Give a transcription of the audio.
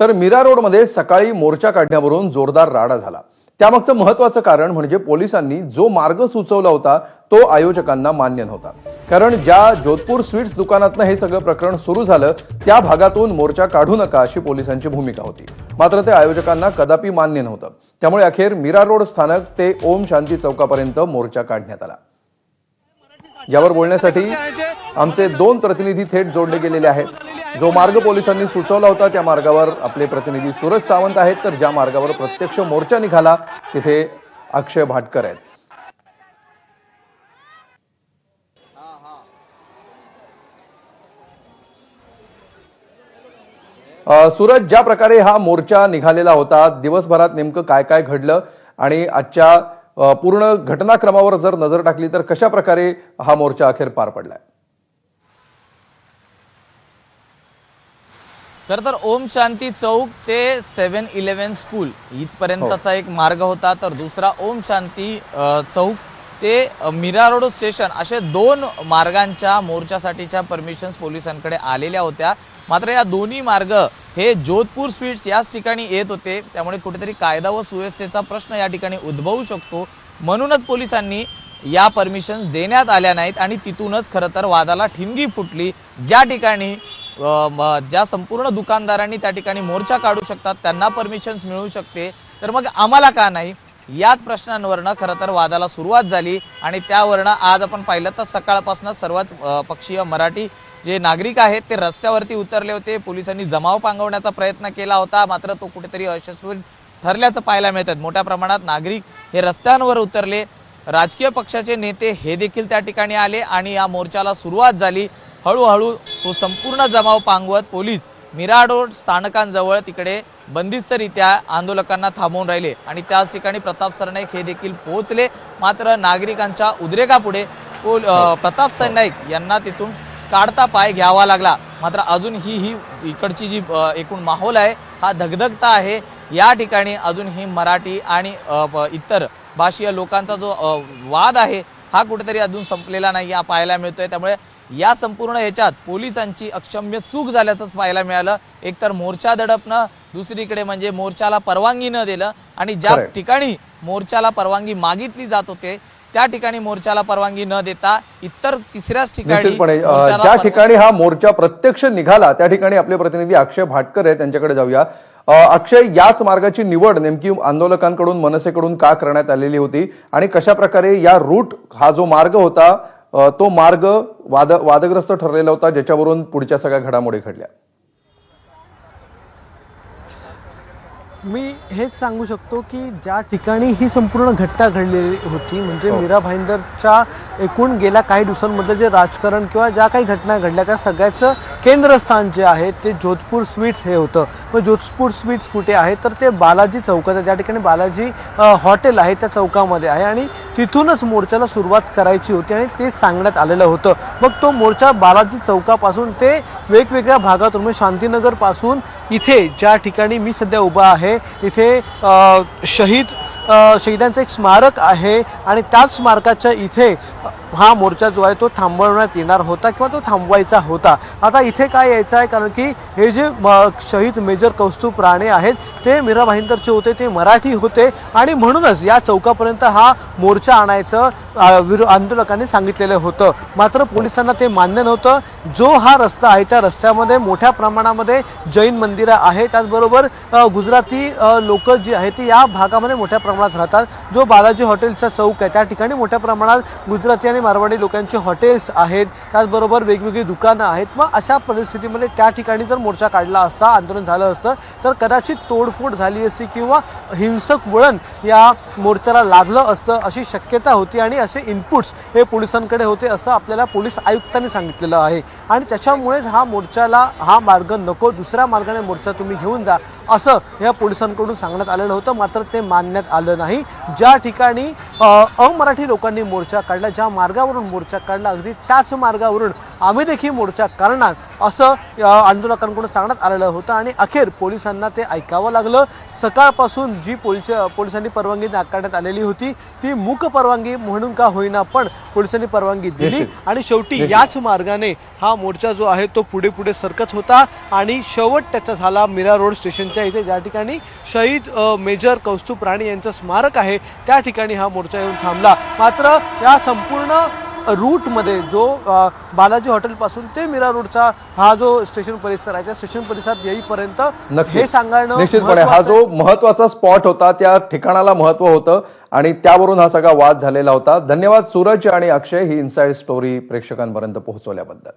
तर मीरा रोडमध्ये सकाळी मोर्चा काढण्यावरून जोरदार राडा झाला. त्यामागचं महत्वाचं कारण म्हणजे पोलिसांनी जो मार्ग सुचवला होता तो आयोजकांना मान्य नव्हता. कारण ज्या जोधपूर स्वीट्स दुकानातनं हे सगळं प्रकरण सुरू झालं त्या भागातून मोर्चा काढू नका अशी पोलिसांची भूमिका होती. मात्र ते आयोजकांना कदापि मान्य नव्हतं. त्यामुळे अखेर मीरा रोड स्थानक ते ओम शांती चौकापर्यंत मोर्चा काढण्यात आला. यावर बोलण्यासाठी आमचे दोन प्रतिनिधी थेट जोडले गेलेले आहेत. जो मार्ग पोलिसांनी सुचवला होता त्या मार्गावर आपले प्रतिनिधी सूरज सावंत आहेत. तर ज्या मार्गावर प्रत्यक्ष मोर्चा निघाला तिथे अक्षय भाटकर आहेत. सूरज ज्या प्रकारे हा मोर्चा निघालेला होता दिवसभरात नेमकं काय काय घडलं आणि आजच्या पूर्ण घटनाक्रमावर जर नजर टाकली तर कशा प्रकारे हा मोर्चा अखेर पार पडलाय? खर तर ओम शांती चौक ते सेव्हन इलेव्हन स्कूल इथपर्यंतचा एक मार्ग होता. तर दुसरा ओम शांती चौक ते मीरा रोड स्टेशन असे दोन मार्गांच्या मोर्चासाठीच्या परमिशन्स पोलिसांकडे आलेल्या होत्या. मात्र या दोन्ही मार्ग हे जोधपूर स्वीट्स याच ठिकाणी येत होते. त्यामुळे कुठेतरी कायदा व सुव्यवस्थेचा प्रश्न या ठिकाणी उद्भवू शकतो. म्हणूनच पोलिसांनी या परमिशन्स देण्यात आल्या नाहीत आणि तिथूनच खरं तर वादाला ठिणगी फुटली. ज्या ठिकाणी ज्या संपूर्ण दुकानदारांनी त्या ठिकाणी मोर्चा काढू शकतात त्यांना परमिशन्स मिळू शकते. तर मग आम्हाला का नाही? याच प्रश्नांवरनं खरं तर वादाला सुरुवात झाली आणि त्यावरनं आज आपण पाहिलं तर सकाळपासून सर्वच पक्षीय मराठी जे नागरिक आहेत ते रस्त्यावरती उतरले होते. पोलिसांनी जमाव पांगवण्याचा प्रयत्न केला होता मात्र तो कुठेतरी अयशस्वी ठरल्याचं पाहायला मिळतात मोठ्या प्रमाणात नागरिक हे रस्त्यांवर उतरले. राजकीय पक्षाचे नेते हे देखील त्या ठिकाणी आले आणि या मोर्चाला सुरुवात झाली. हळूहळू तो संपूर्ण जमाव पांगवत पोलीस मिराडोड स्थानकांजवळ तिकडे बंदिस्तरित्या आंदोलकांना थांबवून राहिले. आणि त्याच ठिकाणी प्रताप सरनाईक हे देखील पोहोचले. मात्र नागरिकांच्या उद्रेकापुढे पोल- अं, प्रताप सरनाईक यांना तिथून काढता पाय घ्यावा लागला. मात्र अजून ही ही इकडची जी एकूण माहोल आहे हा धगधगता आहे. या ठिकाणी अजून ही मराठी आणि इतर भाषीय लोकांचा जो वाद आहे हा कुठेतरी अजून संपलेला नाही हा पाहायला मिळतोय. त्यामुळे या संपूर्ण ह्याच्यात पोलिसांची अक्षम्य चूक झाल्याचंच पाहायला मिळालं एकतर मोर्चा दडपणं दुसरीकडे म्हणजे मोर्चाला परवानगी न दिलं आणि ज्या. ठिकाणी मोर्चाला परवानगी मागितली जात होते त्या ठिकाणी मोर्चाला परवानगी न देता इतर तिसऱ्याच ठिकाणी ज्या ठिकाणी हा मोर्चा प्रत्यक्ष निघाला त्या ठिकाणी आपले प्रतिनिधी अक्षय भाटकर आहे त्यांच्याकडे जाऊया अक्षय याच मार्गाची निवड नेमकी आंदोलकांकडून मनसेकडून का करण्यात आलेली होती आणि कशा प्रकारे या रूट हा जो मार्ग होता तो मार्ग वाद वादग्रस्त ठरलेला होता ज्याच्यावरून पुढच्या सगळ्या घडामोडी घडल्या. मी हेच सांगू शकतो की ज्या ठिकाणी ही संपूर्ण घटना घडलेली होती म्हणजे हो. मीरा भाईंदरच्या एकूण गेल्या काही दिवसांमधलं जे राजकारण किंवा ज्या काही घटना घडल्या त्या सगळ्याचं केंद्रस्थान जे आहे ते जोधपूर स्वीट्स हे होतं. मग जोधपूर स्वीट्स कुठे आहे? तर ते बालाजी चौकात आहे. ज्या ठिकाणी बालाजी हॉटेल आहे त्या चौकामध्ये आहे आणि तिथूनच मोर्चाला सुरुवात करायची होती आणि ते सांगण्यात आलेलं होतं. मग तो मोर्चा बालाजी चौकापासून ते वेगवेगळ्या भागातून म्हणजे शांतीनगरपासून इथे ज्या ठिकाणी मी सध्या उभा आहे इथे शहीद शहीदांचं एक स्मारक आहे आणि त्याच स्मारकाच्या इथे हा मोर्चा जो आहे तो थांबवण्यात येणार होता किंवा तो थांबवायचा होता. आता इथे काय यायचं आहे? कारण की हे जे शहीद मेजर कौस्तुभ राणे आहेत ते मीरा भाईंदरचे होते ते मराठी होते आणि म्हणूनच या चौकापर्यंत हा मोर्चा आणायचं आंदोलकांनी सांगितलेलं होतं. मात्र पोलिसांना ते मान्य नव्हतं. जो हा रस्ता आहे त्या रस्त्यामध्ये मोठ्या प्रमाणामध्ये जैन मंदिरं आहे त्याचबरोबर गुजराती लोक जी आहेत ती या भागामध्ये मोठ्या प्रमाणात राहतात. जो बालाजी हॉटेलचा चौक आहे त्या ठिकाणी मोठ्या प्रमाणात गुजराती आणि मारवाडी लोकांचे हॉटेल्स आहेत त्याचबरोबर वेगवेगळी दुकानं आहेत. मग अशा परिस्थितीमध्ये त्या ठिकाणी जर मोर्चा काढला असता आंदोलन झालं असतं तर कदाचित तोडफोड झाली असती किंवा हिंसक वळण या मोर्चाला लाभलं असतं अशी शक्यता होती आणि असे इनपुट्स हे पोलिसांकडे होते असं आपल्याला पोलीस आयुक्तांनी सांगितलेलं आहे. आणि त्याच्यामुळेच हा मोर्चाला हा मार्ग नको दुसऱ्या मार्गाने मोर्चा तुम्ही घेऊन जा असं या पोलिसांकडून सांगण्यात आलेलं होतं. मात्र ते मानण्यात आलं नाही. ज्या ठिकाणी अमराठी लोकांनी मोर्चा काढला ज्या मार्ग मार्गावरून मोर्चा काढला अगदी त्याच मार्गावरून आम्ही देखील मोर्चा करणार असं आंदोलकांकडून सांगण्यात आलेलं होतं. आणि अखेर पोलिसांना ते ऐकावं लागलं. सकाळपासून जी पोलीस पोलिसांनी परवानगी नाकारण्यात आलेली होती ती मूक परवानगी म्हणून का होईना पण पोलिसांनी परवानगी दिली. आणि शेवटी. याच मार्गाने हा मोर्चा जो आहे तो पुढे पुढे सरकत होता. आणि शेवट त्याचा झाला मीरा रोड स्टेशनच्या इथे. ज्या ठिकाणी शहीद मेजर कौस्तुभ राणे यांचं स्मारक आहे त्या ठिकाणी हा मोर्चा येऊन थांबला. मात्र या संपूर्ण रूटमध्ये जो बालाजी हॉटेलपासून ते मीरा रोडचा हा जो स्टेशन परिसर आहे त्या स्टेशन परिसरात येईपर्यंत नक्की. हे सांगणं निश्चितपणे हा जो महत्त्वाचा स्पॉट होता त्या ठिकाणाला महत्त्व होतं आणि त्यावरून हा सगळा वाद झालेला होता. धन्यवाद सूरज आणि अक्षय ही इनसाइड स्टोरी प्रेक्षकांपर्यंत पोहोचवल्याबद्दल.